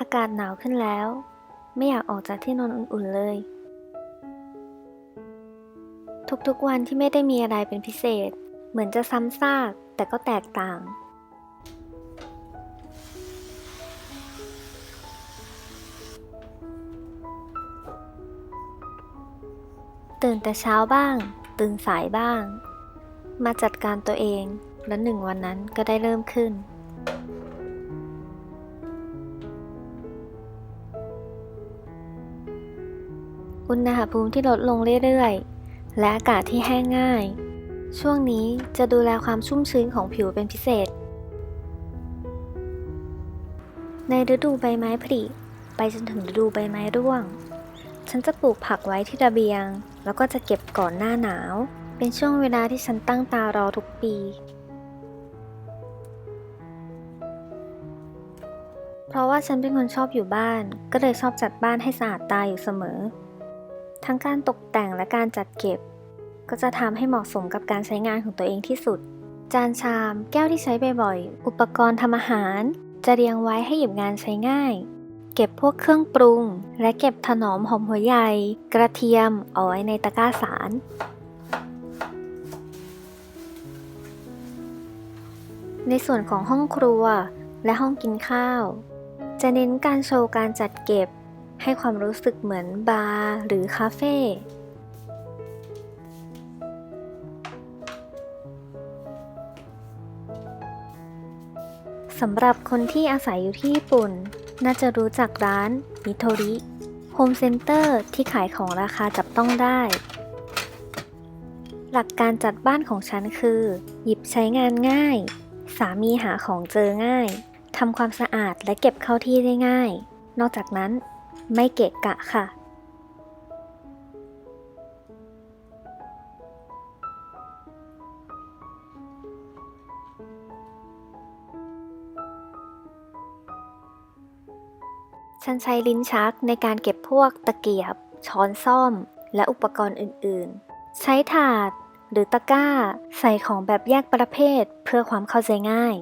อากาศหนาวขึ้นแล้ว ไม่อยากออกจากที่นอนอุ่นๆเลย ทุกๆวันที่ไม่ได้มีอะไรเป็นพิเศษ เหมือนจะซ้ำซากแต่ก็แตกต่าง ตื่นแต่เช้าบ้าง ตื่นสายบ้าง มาจัดการตัวเอง และหนึ่งวันนั้นก็ได้เริ่มขึ้น อุณหภูมิที่ลดลงเรื่อยๆ และอากาศที่แห้งง่าย ช่วงนี้จะดูแลความชุ่มชื้นของผิวเป็นพิเศษ ในฤดูใบไม้ผลิไปจนถึงฤดูใบไม้ร่วง ฉันจะปลูกผักไว้ที่ระเบียง แล้วก็จะเก็บก่อนหน้าหนาว เป็นช่วงเวลาที่ฉันตั้งตารอทุกปี เพราะว่าฉันเป็นคนชอบอยู่บ้าน ก็เลยชอบจัดบ้านให้สะอาดตาอยู่เสมอ ทั้งการตกแต่งและการจัดเก็บ ก็จะทำให้เหมาะสมกับการใช้งานของตัวเองที่สุด จานชาม แก้วที่ใช้บ่อยๆ อุปกรณ์ทำอาหาร จะเรียงไว้ให้หยิบงานใช้ง่าย เก็บพวกเครื่องปรุง และเก็บถนอมหอมหัวใหญ่ กระเทียมเอาไว้ในตะกร้าสารในส่วนของห้องครัวและห้องกินข้าว จะเน้นการโชว์การจัดเก็บ ให้ความรู้สึกเหมือนบาร์หรือคาเฟ่สำหรับคนที่อาศัยอยู่ที่ญี่ปุ่น น่าจะรู้จักร้านมิโทริโฮมเซ็นเตอร์ที่ขายของราคาจับต้องได้ หลักการจัดบ้านของฉันคือ หยิบใช้งานง่าย สามีหาของเจอง่ายทำความสะอาดและเก็บเข้าที่ได้ง่าย นอกจากนั้น ไม่เกะกะค่ะ ฉันใช้ลิ้นชักในการเก็บพวกตะเกียบ ช้อนซ่อม และอุปกรณ์อื่น ๆ ใช้ถาดหรือตะกร้า ใส่ของแบบแยกประเภทเพื่อความเข้าใจง่าย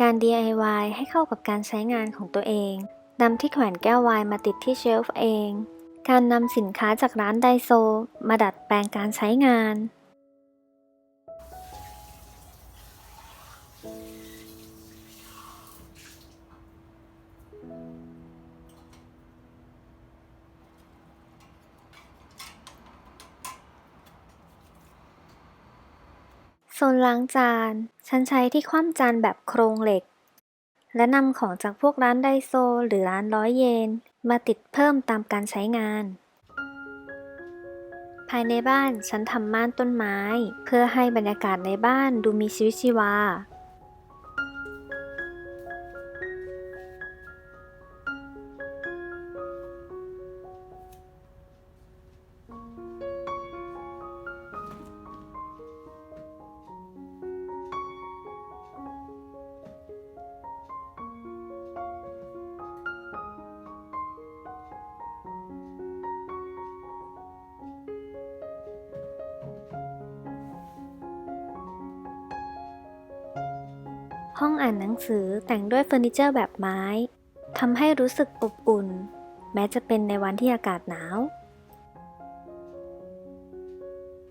การ DIY ให้เข้ากับการใช้งานของตัวเองนำที่แขวนแก้วไวน์มาติดที่เชลฟ์เอง การนำสินค้าจากร้านไดโซ มาดัดแปลงการใช้งาน ซนล้างจาน ฉันใช้ที่คว่ำจานแบบโครงเหล็ก และนำของจากพวกร้านไดโซ หรือร้านร้อยเยน มาติดเพิ่มตามการใช้งาน ภายในบ้านฉันทำม่านต้นไม้ เพื่อให้บรรยากาศในบ้านดูมีชีวิตชีวา ห้องอ่านหนังสือแต่งด้วยเฟอร์นิเจอร์แบบไม้ทำให้รู้สึกอบอุ่น แม้จะเป็นในวันที่อากาศหนาว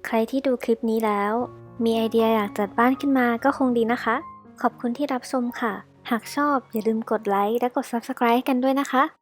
ใครที่ดูคลิปนี้แล้ว มีไอเดียอยากจัดบ้านขึ้นมาก็คงดีนะคะ ขอบคุณที่รับชมค่ะ หากชอบอย่าลืมกดไลค์และกด Subscribe กันด้วยนะคะ